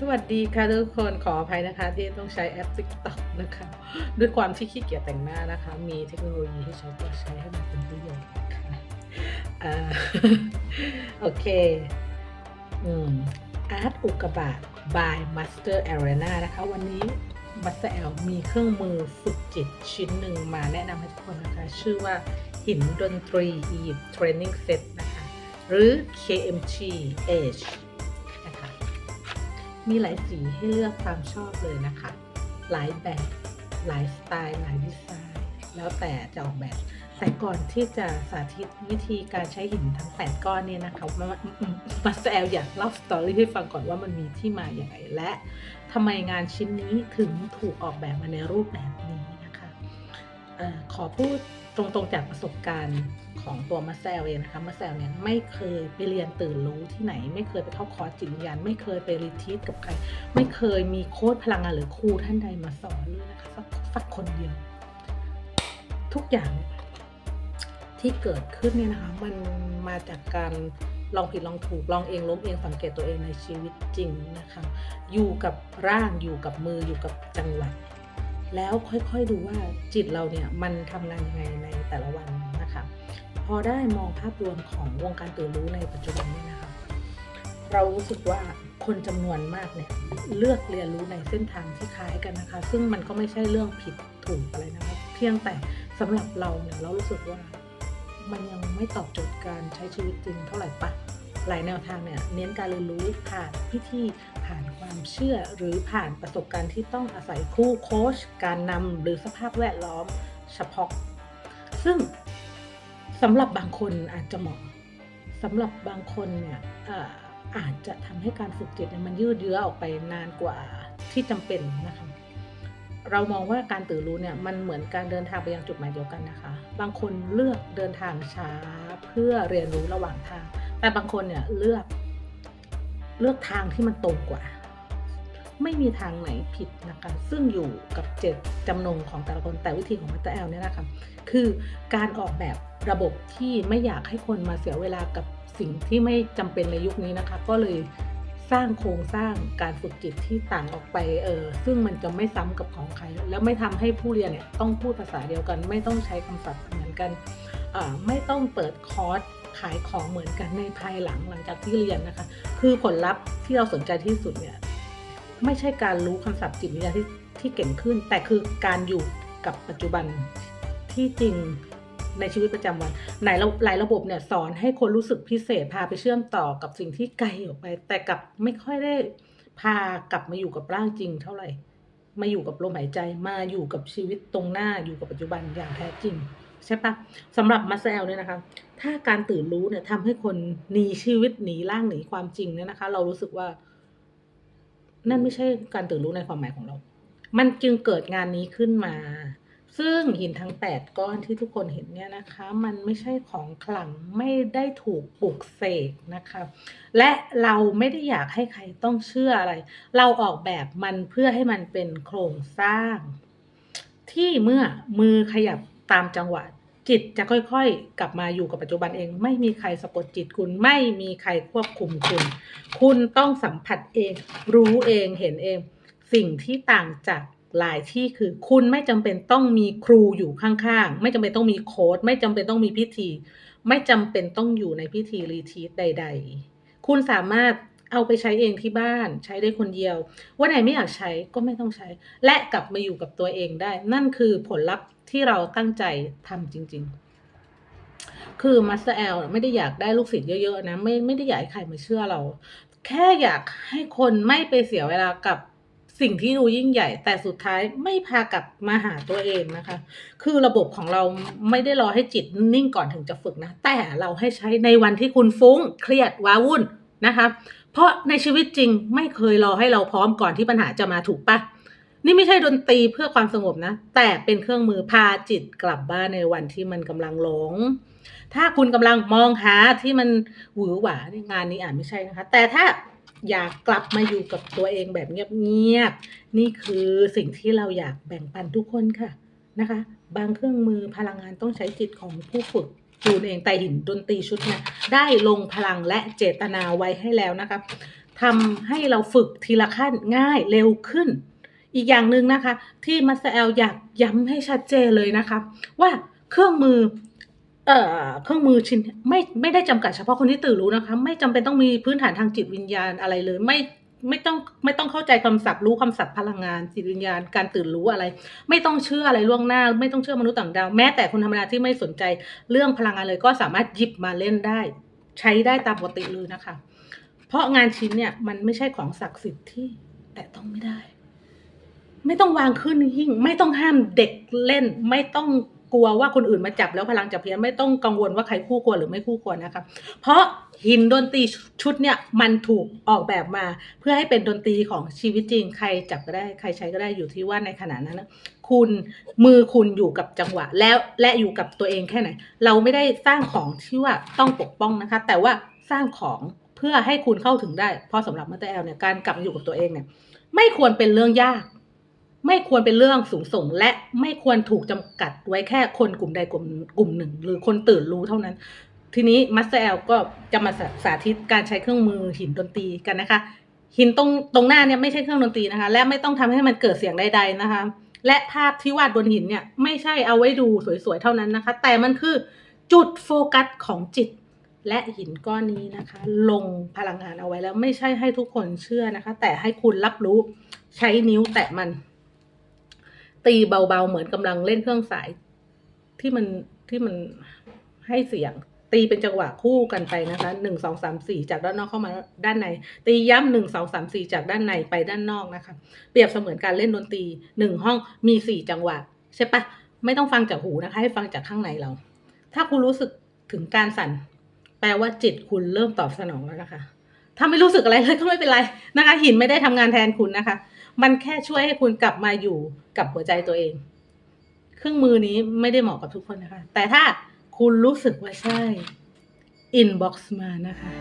สวัสดีค่ะทุกคนขออภัยนะคะ ที่ต้องใช้แอป TikTok นะคะ ด้วยความที่ขี้เกียจแต่งหน้านะคะ มีเทคโนโลยีที่ใช้ก็ใช้ให้มันเป็นประโยชน์ค่ะโอเคอืมอาร์ตอุกกาบาต by Master Arena นะคะ วันนี้ Master L มีเครื่องมือฝึกจิตชิ้นหนึ่งมาแนะนำให้ทุกคนนะคะ ชื่อว่าหินดนตรี Eve Training Set นะคะ หรือ KMG H มีหลายสีให้เลือกตามชอบเลยนะคะ หลายแบบ หลายสไตล์ หลายดีไซน์ แล้วแต่จะออกแบบ แต่ก่อนที่จะสาธิตวิธีการใช้หินทั้ง8ก้อนเนี่ยนะคะมามาแซลอยากเล่าสตอรี่ให้ฟังก่อนว่ามันมีที่มาอย่างไรและทำไมงานชิ้นนี้ถึงถูกออกแบบมาในรูปแบบนี้ อขอพูดตรงๆจากประสบการณ์ของตัวมาแซลเองนะคะมาแซลเนี่ยไม่เคยไปเรียนตื่นรู้ที่ไหน ไม่เคยไปเข้าคอร์สจิตวิญญาณไม่เคยไปรีทรีตกับใคร ไม่เคยมีโค้ดพลังงานหรือครูท่านใดมาสอนเลยนะคะสักสักคนเดียว ทุกอย่างที่เกิดขึ้นเนี่ยนะคะมันมาจากการลองผิดลองถูกลองเองล้มเองสังเกตตัวเองในชีวิตจริงนะคะ อยู่กับร่างอยู่กับมืออยู่กับจังหวะ แล้วค่อยๆดูว่าจิตเราเนี่ยมันทำงานยังไงในแต่ละวันนะคะ พอได้มองภาพรวมของวงการตื่นรู้ในปัจจุบันเนี่ยนะคะ เรารู้สึกว่าคนจำนวนมากเนี่ยเลือกเรียนรู้ในเส้นทางที่คล้ายกันนะคะ ซึ่งมันก็ไม่ใช่เรื่องผิดถูกอะไรนะคะเพียงแต่สำหรับเราเนี่ยเรารู้สึกว่ามันยังไม่ตอบโจทย์การใช้ชีวิตจริงเท่าไหร่ปะ หลายแนวทางเนี่ยเน้นการเรียนรู้ผ่านพิธีผ่านความเชื่อหรือผ่านประสบการณ์ที่ต้องอาศัยครูโค้ชการนำหรือสภาพแวดล้อมเฉพาะ ซึ่งสำหรับบางคนอาจจะเหมาะสำหรับบางคนเนี่ยอาอาจจะทำให้การฝึกจิตเนี่ยมันยืดเยื้อออกไปนานกว่าที่จำเป็นนะคะเรามองว่าการตื่นรู้เนี่ยมันเหมือนการเดินทางไปยังจุดหมายเดียวกันนะคะ บางคนเลือกเดินทางช้าเพื่อเรียนรู้ระหว่างทาง แต่บางคนเนี่ยเลือก เลือกทางที่มันตรงกว่า ไม่มีทางไหนผิดนะคะ ซึ่งอยู่กับเจตจำนงของแต่ละคนแต่วิธีของมัตเตอร์แอลเนี่ยนะคะคือการออกแบบระบบที่ไม่อยากให้คนมาเสียเวลากับสิ่งที่ไม่จำเป็นในยุคนี้นะคะ ก็เลยสร้างโครงสร้างการฝึกจิตที่ต่างออกไปเออซึ่งมันจะไม่ซ้ำกับของใคร แล้วไม่ทำให้ผู้เรียนเนี่ยต้องพูดภาษาเดียวกัน ไม่ต้องใช้คำศัพท์เหมือนกันไม่ต้องเปิดคอร์ส ขายของเหมือนกันในภายหลังหลังจากที่เรียนนะคะ คือผลลัพธ์ที่เราสนใจที่สุดเนี่ยไม่ใช่การรู้คำศัพท์จิตวิทยาที่ที่เก่งขึ้น แต่คือการอยู่กับปัจจุบันที่จริงในชีวิตประจำวันไหนระหลายระบบเนี่ยสอนให้คนรู้สึกพิเศษพาไปเชื่อมต่อกับสิ่งที่ไกลออกไป แต่กับไม่ค่อยได้พากลับมาอยู่กับร่างจริงเท่าไหร่ มาอยู่กับลมหายใจมาอยู่กับชีวิตตรงหน้าอยู่กับปัจจุบันอย่างแท้จริง ใช่ปะสำหรับมาแซลเนี่ยนะคะ ถ้าการตื่นรู้เนี่ยทำให้คนหนีชีวิตหนีร่างหนีความจริงเนี่ยนะคะ เรารู้สึกว่า นั่นไม่ใช่การตื่นรู้ในความหมายของเรา มันจึงเกิดงานนี้ขึ้นมา ซึ่งหินทั้ง8ก้อนที่ทุกคนเห็นเนี่ยนะคะ มันไม่ใช่ของขลังไม่ได้ถูกปลุกเสกนะคะ และเราไม่ได้อยากให้ใครต้องเชื่ออะไร เราออกแบบมันเพื่อให้มันเป็นโครงสร้าง ที่เมื่อมือขยับ ตามจังหวะ จิตจะค่อยๆ กลับมาอยู่กับปัจจุบันเอง ไม่มีใครสะกดจิตคุณไม่มีใครควบคุมคุณ คุณต้องสัมผัสเอง รู้เองเห็นเอง สิ่งที่ต่างจากหลายที่คือคุณไม่จำเป็นต้องมีครูอยู่ข้างๆ ไม่จำเป็นต้องมีโค้ดไม่จำเป็นต้องมีพิธี ไม่จำเป็นต้องอยู่ในพิธีรีทีสใด ๆ คุณสามารถ เอาไปใช้เองที่บ้านใช้ได้คนเดียว วันไหนไม่อยากใช้ก็ไม่ต้องใช้ และกลับมาอยู่กับตัวเองได้ นั่นคือผลลัพธ์ที่เราตั้งใจทำจริง ๆคือมาสเตอร์แอลไม่ได้อยากได้ลูกศิษย์เยอะๆนะไม่ไม่ได้อยากให้ใครมาเชื่อเรา แค่อยากให้คนไม่ไปเสียเวลากับสิ่งที่ดูยิ่งใหญ่ แต่สุดท้ายไม่พากลับมาหาตัวเองนะคะ คือระบบของเราไม่ได้รอให้จิตนิ่งก่อนถึงจะฝึกนะ แต่เราให้ใช้ในวันที่คุณฟุ้งเครียดว้าวุ่นนะคะ เพราะในชีวิตจริงไม่เคยรอให้เราพร้อมก่อนที่ปัญหาจะมาถูกปะนี่ไม่ใช่ดนตรีเพื่อความสงบนะ แต่เป็นเครื่องมือพาจิตกลับบ้านในวันที่มันกำลังหลง ถ้าคุณกำลังมองหาที่มันหวือหวาเนี่ยงานนี้อ่านไม่ใช่นะคะ แต่ถ้าอยากกลับมาอยู่กับตัวเองแบบเงียบๆ นี่คือสิ่งที่เราอยากแบ่งปันทุกคนค่ะนะคะ บางเครื่องมือพลังงานต้องใช้จิตของผู้ฝึก จูนเองแต่หินดนตรีชุดเนี่ยได้ลงพลังและเจตนาไว้ให้แล้วนะคะทำให้เราฝึกทีละขั้นง่ายเร็วขึ้น อีกอย่างหนึ่งนะคะ ที่มาสเอลอยากย้ำให้ชัดเจนเลยนะคะว่าเครื่องมือเอ่อเครื่องมือชิ้นไม่ไม่ได้จำกัดเฉพาะคนที่ตื่นรู้นะคะ ไม่จำเป็นต้องมีพื้นฐานทางจิตวิญญาณอะไรเลย ไม่ ไม่ต้องไม่ต้องเข้าใจคำศัพท์รู้คำศัพท์พลังงานจิตวิญญาณการตื่นรู้อะไร ไม่ต้องเชื่ออะไรล่วงหน้า ไม่ต้องเชื่อมนุษย์ต่างดาวแม้แต่คนธรรมดาที่ไม่สนใจเรื่องพลังงานเลย ก็สามารถหยิบมาเล่นได้ ใช้ได้ตามปกติเลยนะคะ เพราะงานชิ้นเนี่ยมันไม่ใช่ของศักดิ์สิทธิ์ที่แตะต้องไม่ได้ ไม่ต้องวางขึ้นหิ้งไม่ต้องห้ามเด็กเล่น ไม่ต้อง กลัวว่าคนอื่นมาจับแล้วพลังจะเพี้ยนไม่ต้องกังวลว่าใครคู่ควรหรือไม่คู่ควรนะคะเพราะหินดนตรีชุดเนี่ยมันถูกออกแบบมา เพื่อให้เป็นดนตรีของชีวิตจริง ใครจับก็ได้ใครใช้ก็ได้อยู่ที่ว่าในขณะนั้นนะคุณมือคุณอยู่กับจังหวะ แล้วและอยู่กับตัวเองแค่ไหน เราไม่ได้สร้างของที่ว่าต้องปกป้องนะคะ แต่ว่าสร้างของเพื่อให้คุณเข้าถึงได้ เพราะสำหรับมาเตอร์แอลเนี่ยการกลับมาอยู่กับตัวเองเนี่ยไม่ควรเป็นเรื่องยาก ไม่ควรเป็นเรื่องสูงส่ง และไม่ควรถูกจำกัดไว้แค่คนกลุ่มใดกลุ่มกลุ่มหนึ่ง หรือคนตื่นรู้เท่านั้น ทีนี้มัสเตอร์แอลก็จะมาสาธิตการใช้เครื่องมือหินดนตรีกันนะคะ หินตรงตรงหน้าเนี่ยไม่ใช่เครื่องดนตรีนะคะ และไม่ต้องทำให้มันเกิดเสียงใดๆนะคะ และภาพที่วาดบนหินเนี่ยไม่ใช่เอาไว้ดูสวยๆเท่านั้นนะคะ แต่มันคือจุดโฟกัสของจิตและหินก้อนนี้นะคะ ลงพลังงานเอาไว้แล้วไม่ใช่ให้ทุกคนเชื่อนะคะ แต่ให้คุณรับรู้ใช้นิ้วแตะมัน ตีเบาๆ เหมือนกำลังเล่นเครื่องสายที่มันที่มันให้เสียง ตีเป็นจังหวะคู่กันไปนะคะหนึ่งสองสามสี่จากด้านนอกเข้ามาด้านใน ตีย้ำหนึ่งสองสามสี่จากด้านในไปด้านนอกนะคะ เปรียบเสมือนการเล่นดนตรีหนึ่งห้องมีสี่จังหวะใช่ปะไม่ต้องฟังจากหูนะคะ ให้ฟังจากข้างในเรา ถ้าคุณรู้สึกถึงการสั่น แปลว่าจิตคุณเริ่มตอบสนองแล้วนะคะ ถ้าไม่รู้สึกอะไรเลยก็ไม่เป็นไรนะคะ หินไม่ได้ทำงานแทนคุณนะคะ มันแค่ช่วยให้คุณกลับมาอยู่กับหัวใจตัวเอง เครื่องมือนี้ไม่ได้เหมาะกับทุกคนนะคะ แต่ถ้าคุณรู้สึกว่าใช่ inbox มานะคะ